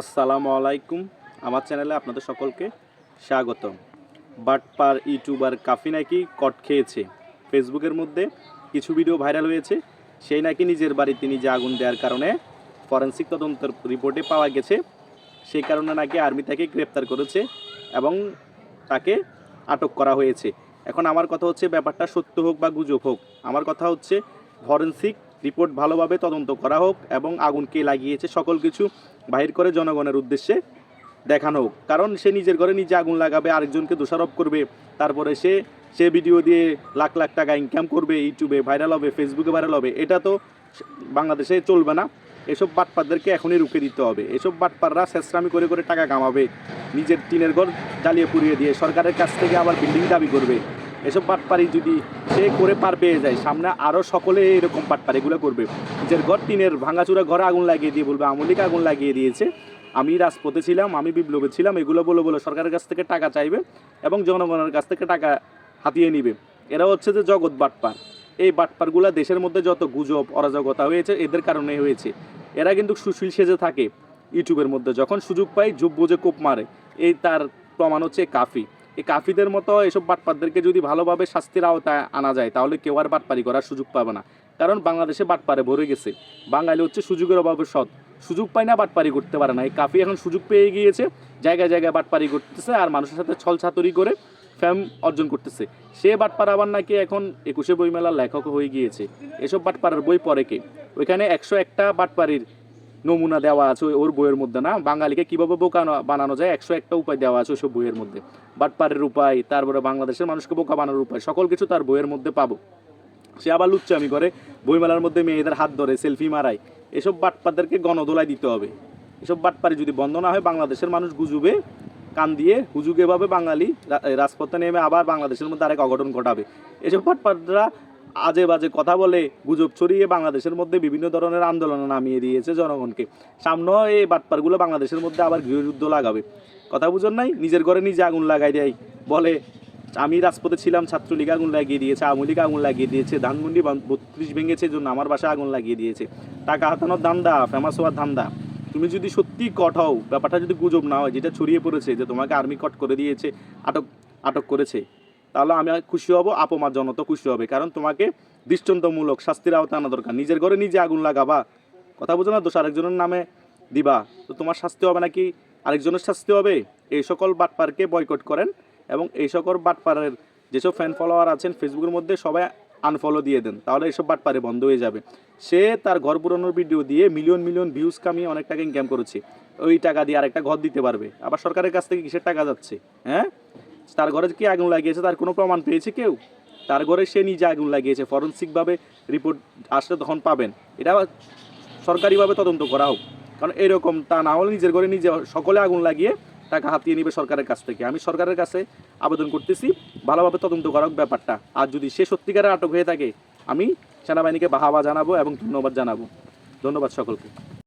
আসসালামু আলাইকুম। আমার চ্যানেলে আপনাদের সকলকে স্বাগতম। বাটপার ইউটিউবার কাফি নাকি কট খেয়েছে? ফেসবুকের মধ্যে কিছু ভিডিও ভাইরাল হয়েছে। সেই নাকি নিজের বাড়িতে নিজে আগুন দেওয়ার কারণে ফরেন্সিক তদন্তের রিপোর্টে পাওয়া গেছে। সেই কারণে নাকি আর্মি তাকে গ্রেপ্তার করেছে এবং তাকে আটক করা হয়েছে। এখন আমার কথা হচ্ছে, ব্যাপারটা সত্য হোক বা গুজব হোক, আমার কথা হচ্ছে, ফরেন্সিক রিপোর্ট ভালোভাবে তদন্ত করা হোক এবং আগুন কে লাগিয়েছে সকল কিছু বাহির করে জনগণের উদ্দেশ্যে দেখানো হোক। কারণ সে নিজের ঘরে নিজে আগুন লাগাবে, আরেকজনকে দোষারোপ করবে, তারপরে সে সে ভিডিও দিয়ে লাখ লাখ টাকা ইনকাম করবে ইউটিউবে ভাইরাল হবে ফেসবুকে ভাইরাল হবে, এটা তো বাংলাদেশে চলবে না। এসব বাটপারদেরকে এখনই রুখে দিতে হবে। এসব বাটপাররা শেষরামি করে করে টাকা কামাবে, নিজের টিনের ঘর জ্বালিয়ে পুড়িয়ে দিয়ে সরকারের কাছ থেকে আবার বিল্ডিং দাবি করবে। এসব বাটপারি যদি সে করে পার পেয়ে যায়, সামনে আরও সকলে এরকম বাটপার এগুলো করবে। নিজের ঘর, টিনের ভাঙাচুরা ঘরে আগুন লাগিয়ে দিয়ে বলবে, আমলিকে আগুন লাগিয়ে দিয়েছে। আমি রাজপথে ছিলাম, আমি বিপ্লবে ছিলাম, এগুলো বলে বলে, সরকারের কাছ থেকে টাকা চাইবে এবং জনগণের কাছ থেকে টাকা হাতিয়ে নিবে। এরা হচ্ছে যে জগৎ বাটপার এই বাটপারগুলো দেশের মধ্যে যত গুজব, অরাজকতা হয়েছে, এদের কারণে হয়েছে। এরা কিন্তু সুশীল সেজে থাকে। ইউটিউবের মধ্যে যখন সুযোগ পায় জুব বুঝে কোপ মারে, এই তার প্রমাণ হচ্ছে কাফি। এই কাফিদের মতো এসব বাটপারদেরকে যদি ভালোভাবে শাস্তির আওতায় আনা যায়, তাহলে কেউ আর বাটপারি করার সুযোগ পাবে না। কারণ বাংলাদেশে বাটপারে ভরে গেছে। বাঙালি হচ্ছে সুযোগের অভাবে সৎ। সুযোগ পায় না, বাটপারি করতে পারে না। এই কাফি এখন সুযোগ পেয়ে গিয়েছে, জায়গায় জায়গায় বাটপারি করতেছে আর মানুষের সাথে ছল ছাতুরি করে ফ্যাম অর্জন করতেছে। সে বাটপার আবার নাকি এখন একুশে বইমেলার লেখক হয়ে গিয়েছে। এসব বাটপাড়ার বই পরে কে? ওইখানে একশো একটা বাটপারির নমুনা দেওয়া আছে ওর বইয়ের মধ্যে, না? বাঙালিকে কীভাবে বোকা বানানো যায়? একশো একটা উপায় দেওয়া আছে ওইসব বইয়ের মধ্যে। বাটপারের উপায়, তারপরে বাংলাদেশের মানুষকে বোকা বানানোর উপায়, সকল কিছু তার বইয়ের মধ্যে পাবো। সে আবার লুচ্চামি করে, বইমেলার মধ্যে মেয়েদের হাত ধরে, সেলফি মারায়। এসব বাটপারদেরকে গণদোলায় দিতে হবে। এসব বাটপারি যদি বন্ধ না হয়, বাংলাদেশের মানুষ গুজবে, কান দিয়ে হুজুগেভাবে বাঙালি রা- রাজপথে নেমে আবার বাংলাদেশের মধ্যে আরেক অঘটন ঘটাবে। এসব বাটপাররা আজে বাজে কথা বলে গুজব ছড়িয়ে বাংলাদেশের মধ্যে বিভিন্ন ধরনের আন্দোলনে নামিয়ে দিয়েছে জনগণকে। সামনেও এই বাটপারগুলো বাংলাদেশের মধ্যে আবার গৃহযুদ্ধ লাগাবে। কথা বুঝুন নাই? নিজের ঘরে নিজে আগুন লাগাই দেয়। বলে, আমি রাজপথে ছিলাম, ছাত্রলীগ আগুন লাগিয়ে দিয়েছে, আওয়ামী লীগ আগুন লাগিয়ে দিয়েছে, ধানমন্ডি বত্রিশ ভেঙেছে জন্য আমার বাসায় আগুন লাগিয়ে দিয়েছে। টাকা হাতানোর ধান্দা ফেমাস হওয়ার ধান্দা। তুমি যদি সত্যি কট হও, ব্যাপারটা যদি গুজব না হয়, যেটা ছড়িয়ে পড়েছে, যে তোমাকে আর্মি কট করে দিয়েছে, আটক আটক করেছে তাহলে আমি খুশি হব আপমার জনতা খুশি হবে। কারণ তোমাকে দৃষ্টান্তমূলক শাস্তির আওতা আনা দরকার। নিজের ঘরে নিজে আগুন লাগাবা। কথা বুঝো না, দোষ আরেকজনের নামে দিবা। তো তোমার শাস্তি হবে নাকি আরেকজনের শাস্তি হবে? এই সকল বাটপারকে বয়কট করেন এবং এই সকল বাটপারের যেসব ফ্যান ফলোয়ার আছেন ফেসবুকের মধ্যে সবাই আনফলো দিয়ে দেন। তাহলে এইসব বাটপারে বন্ধ হয়ে যাবে। সে তার ঘর পুরানোর ভিডিও দিয়ে মিলিয়ন মিলিয়ন ভিউজ কামিয়ে অনেক টাকা ইনকাম করেছে। ওই টাকা দিয়ে আরেকটা ঘর দিতে পারবে। আবার সরকারের কাছ থেকে কিসের টাকা যাচ্ছে? হ্যাঁ? তার ঘরে কি আগুন লাগিয়েছে? তার কোনো প্রমাণ পেয়েছে কেউ? তার ঘরে সে নিজে আগুন লাগিয়েছে। ফরেন্সিকভাবে রিপোর্ট আসলে তখন পাবেন। এটা সরকারিভাবে তদন্ত করা হোক। কারণ এরকম তা না হলে নিজের ঘরে নিজে সকলে আগুন লাগিয়ে টাকা হাতিয়ে নিবে সরকারের কাছ থেকে। আমি সরকারের কাছে আবেদন করতেছি, ভালোভাবে তদন্ত করা হোক ব্যাপারটা। আর যদি সে সত্যিকারের আটক হয়ে থাকে, আমি সেনাবাহিনীকে বাহাবা জানাব এবং ধন্যবাদ জানাব। ধন্যবাদ সকলকে।